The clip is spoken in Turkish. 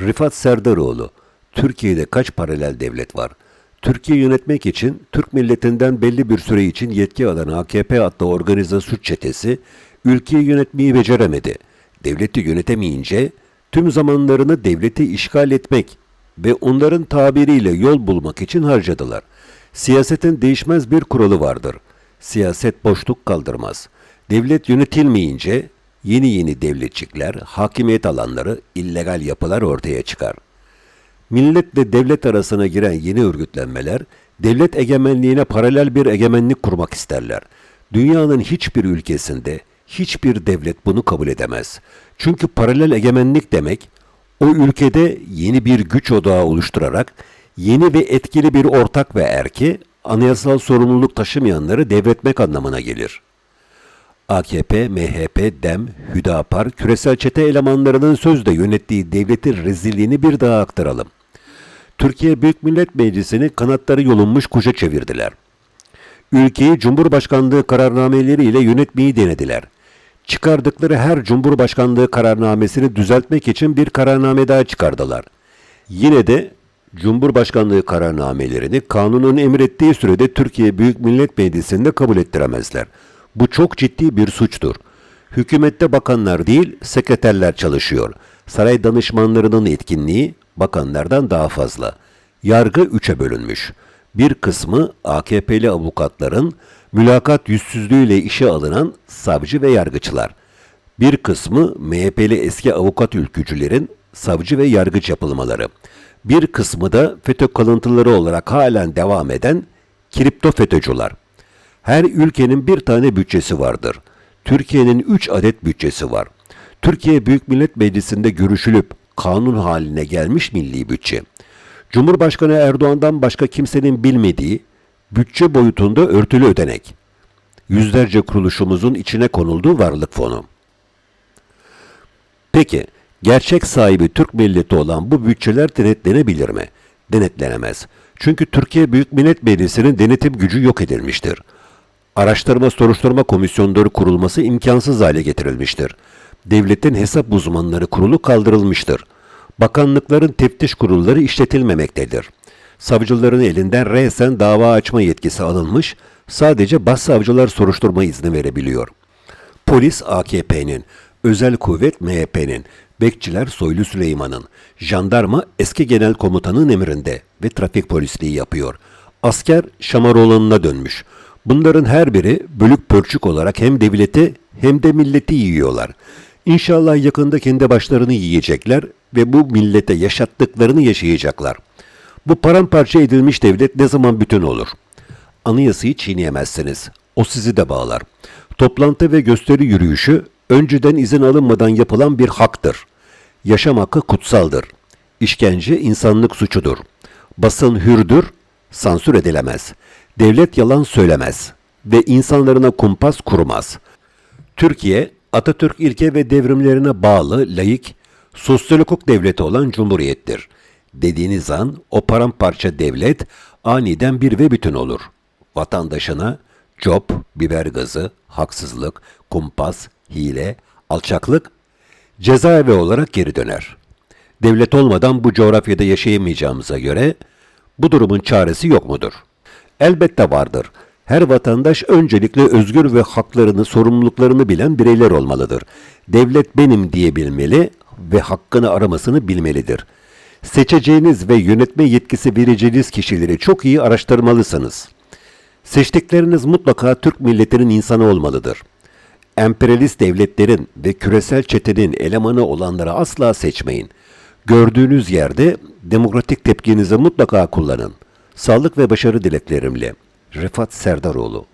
Rifat Serdaroğlu, Türkiye'de kaç paralel devlet var? Türkiye yönetmek için Türk milletinden belli bir süre için yetki alan AKP adlı organize suç çetesi ülkeyi yönetmeyi beceremedi. Devleti yönetemeyince tüm zamanlarını devleti işgal etmek ve onların tabiriyle yol bulmak için harcadılar. Siyasetin değişmez bir kuralı vardır. Siyaset boşluk kaldırmaz. Devlet yönetilmeyince yeni yeni devletçikler, hakimiyet alanları, illegal yapılar ortaya çıkar. Milletle devlet arasına giren yeni örgütlenmeler, devlet egemenliğine paralel bir egemenlik kurmak isterler. Dünyanın hiçbir ülkesinde hiçbir devlet bunu kabul edemez. Çünkü paralel egemenlik demek, o ülkede yeni bir güç odağı oluşturarak yeni ve etkili bir ortak ve erki, anayasal sorumluluk taşımayanları devretmek anlamına gelir. AKP, MHP, DEM, Hüdapar, küresel çete elemanlarının sözde yönettiği devletin rezilliğini bir daha aktaralım. Türkiye Büyük Millet Meclisi'ni kanatları yolunmuş kuşa çevirdiler. Ülkeyi Cumhurbaşkanlığı kararnameleriyle yönetmeyi denediler. Çıkardıkları her Cumhurbaşkanlığı kararnamesini düzeltmek için bir kararname daha çıkardılar. Yine de Cumhurbaşkanlığı kararnamelerini kanunun emrettiği sürede Türkiye Büyük Millet Meclisi'nde kabul ettiremezler. Bu çok ciddi bir suçtur. Hükümette bakanlar değil, sekreterler çalışıyor. Saray danışmanlarının etkinliği bakanlardan daha fazla. Yargı üçe bölünmüş. Bir kısmı AKP'li avukatların mülakat yüzsüzlüğüyle işe alınan savcı ve yargıçlar. Bir kısmı MHP'li eski avukat ülkücülerin savcı ve yargıç yapılmaları. Bir kısmı da FETÖ kalıntıları olarak halen devam eden kripto FETÖ'cüler. Her ülkenin bir tane bütçesi vardır. Türkiye'nin 3 adet bütçesi var. Türkiye Büyük Millet Meclisi'nde görüşülüp kanun haline gelmiş milli bütçe. Cumhurbaşkanı Erdoğan'dan başka kimsenin bilmediği bütçe boyutunda örtülü ödenek. Yüzlerce kuruluşumuzun içine konulduğu varlık fonu. Peki, gerçek sahibi Türk milleti olan bu bütçeler denetlenebilir mi? Denetlenemez. Çünkü Türkiye Büyük Millet Meclisi'nin denetim gücü yok edilmiştir. Araştırma soruşturma komisyonları kurulması imkansız hale getirilmiştir. Devletin hesap uzmanları kurulu kaldırılmıştır. Bakanlıkların teftiş kurulları işletilmemektedir. Savcıların elinden resen dava açma yetkisi alınmış, sadece başsavcılar soruşturma izni verebiliyor. Polis AKP'nin, özel kuvvet MHP'nin, bekçiler Soylu Süleyman'ın, jandarma eski genel komutanın emrinde ve trafik polisliği yapıyor. Asker Şamaroğlan'ına dönmüş. Bunların her biri bölük pörçük olarak hem devleti hem de milleti yiyorlar. İnşallah yakında kendi başlarını yiyecekler ve bu millete yaşattıklarını yaşayacaklar. Bu paramparça edilmiş devlet ne zaman bütün olur? Anayasayı çiğneyemezsiniz. O sizi de bağlar. Toplantı ve gösteri yürüyüşü önceden izin alınmadan yapılan bir haktır. Yaşam hakkı kutsaldır. İşkence insanlık suçudur. Basın hürdür, sansür edilemez. Devlet yalan söylemez ve insanlarına kumpas kurmaz. Türkiye, Atatürk ilke ve devrimlerine bağlı, layık, sosyal hukuk devleti olan cumhuriyettir. Dediğiniz an o paramparça devlet aniden bir ve bütün olur. Vatandaşına cop, biber gazı, haksızlık, kumpas, hile, alçaklık cezaevi olarak geri döner. Devlet olmadan bu coğrafyada yaşayamayacağımıza göre bu durumun çaresi yok mudur? Elbette vardır. Her vatandaş öncelikle özgür ve haklarını, sorumluluklarını bilen bireyler olmalıdır. Devlet benim diyebilmeli ve hakkını aramasını bilmelidir. Seçeceğiniz ve yönetme yetkisi vereceğiniz kişileri çok iyi araştırmalısınız. Seçtikleriniz mutlaka Türk milletinin insanı olmalıdır. Emperyalist devletlerin ve küresel çetenin elemanı olanları asla seçmeyin. Gördüğünüz yerde demokratik tepkinizi mutlaka kullanın. Sağlık ve başarı dileklerimle. Rıfat Serdaroğlu